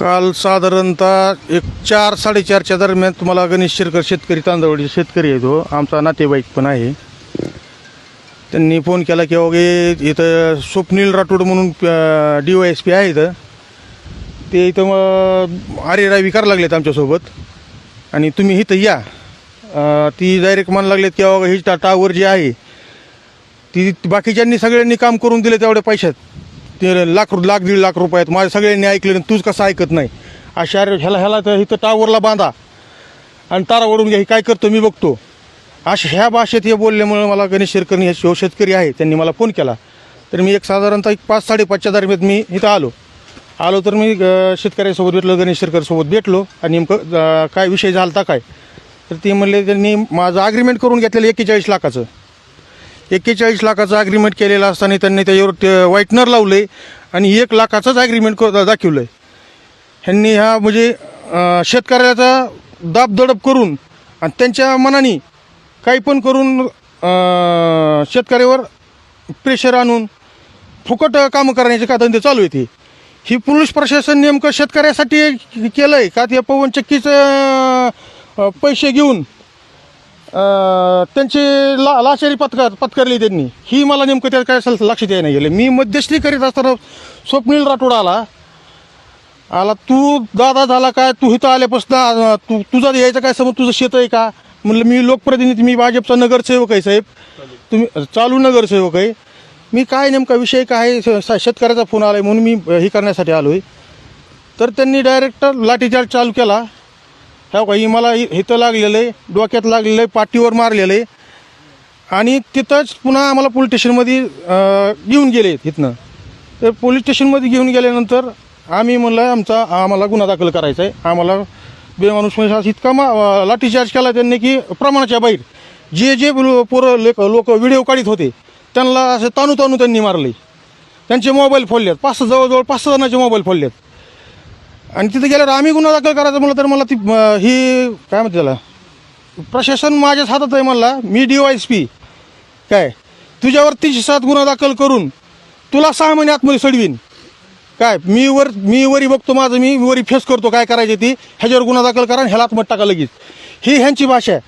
काल साधारणतः एक चार साडेचारच्या दरम्यान तुम्हाला गणेश शिरकर शेतकरी तांदळवाडी शेतकरी आहे तो हो. आमचा नातेवाईक पण आहे. त्यांनी फोन केला की अगे इथं स्वप्नील राठोड म्हणून डी वाय एस पी आहे इथं. ते इथं मग आरे विकार लागलेत आमच्यासोबत. आणि तुम्ही इथं या. ती डायरेक्ट म्हणायला लागलेत की अहो ही टा- टावर जी आहे ती बाकीच्यांनी सगळ्यांनी काम करून दिले तेवढ्या पैशात. ते लाख लाख दीड लाख रुपयात माझ्या सगळ्यांनी ऐकले आणि तूच कसं ऐकत नाही. अशा ह्याला ह्याला तर इथं टावरला बांधा. आणि तारा ओढून घ्या हे काय करतो मी बघतो. अशा ह्या भाषेत हे बोलल्यामुळे मला गणेश शेरकर हे शिव शेतकरी आहे त्यांनी मला फोन केला. तर मी एक साधारणतः एक पाच साडेपाचच्या दरम्यान मी इथं आलो. आलो तर मी शेतकऱ्यासोबत भेटलो गणेश शेरकरसोबत भेटलो. आणि नेमकं काय विषय झाला होता काय? तर ते म्हणले त्यांनी माझं अग्रीमेंट करून घेतलेलं एक्केचाळीस लाखाचं. एक्केचाळीस लाखाचं अग्रीमेंट केलेलं असताना त्यांनी त्याच्यावर ते व्हाईटनर लावले आणि एक लाखाचंच अग्रीमेंट दाखवलं आहे ह्यांनी ह्या म्हणजे शेतकऱ्याचा दाबदडप करून आणि त्यांच्या मनाने काही पण करून शेतकऱ्यावर प्रेशर आणून फुकट कामं करण्याचे का धंदे चालू आहेत हे. ही पोलीस प्रशासन नेमकं शेतकऱ्यासाठी केलं आहे का ते पवन चक्कीचं पैसे घेऊन त्यांची ला लाचारी पत्कार पत्करली त्यांनी. ही मला नेमकं त्यात काय असेल लक्ष द्यायला गेलं. मी मध्यस्थी करीत असताना स्वप्नील राठोड आला. आला तू दादा झाला काय? तू इथं आल्यापासून तू तुझा यायचं काय? समज तुझं शेत आहे का? म्हणलं मी लोकप्रतिनिधी मी भाजपचा नगरसेवक आहे साहेब. तुम्ही चालू नगरसेवक आहे. मी काय नेमका विषय काय? आहे? शेतकऱ्याचा फोन आला आहे म्हणून मी हे करण्यासाठी आलो आहे तर त्यांनी डायरेक्ट लाठीचार्ज चालू केला. हो ह्या काही मला इथं लागलेलं आहे डोक्यात लागलेलं आहे पाठीवर मारलेलं आहे. आणि तिथंच पुन्हा आम्हाला पोलीस स्टेशनमध्ये घेऊन गेले इथनं तर पोलीस स्टेशनमध्ये घेऊन गेल्यानंतर आम्ही म्हणलं आमचा आम्हाला गुन्हा दाखल करायचा आहे. आम्हाला बेमानुष म्हणजे इतका मा लाठीचार्ज केला त्यांनी की प्रमाणाच्या बाहेर. जे जे पोरं लेक लोक व्हिडिओ काढत होते त्यांना असं ताणू ताणू त्यांनी मारले त्यांचे मोबाईल फोडलेत. पाच जवळजवळ पाच सहा जणांचे मोबाईल फोडलेत. आणि तिथे गेल्यावर आम्ही गुन्हा दाखल करायचं म्हटलं तर मला ती ही काय म्हणते त्याला? प्रशासन माझ्याच हातात आहे मला मी डी वाय एस पी. काय? तुझ्यावर तीनशे सात गुन्हा दाखल करून तुला सहा महिने आतमध्ये सडवीन. काय? मी वर मी वरी बघतो माझं मी वरी फेस करतो काय करायचे ती. ह्याच्यावर गुन्हा दाखल करा ह्याला आतमध्ये टाका लगेच. ही ह्यांची भाषा आहे.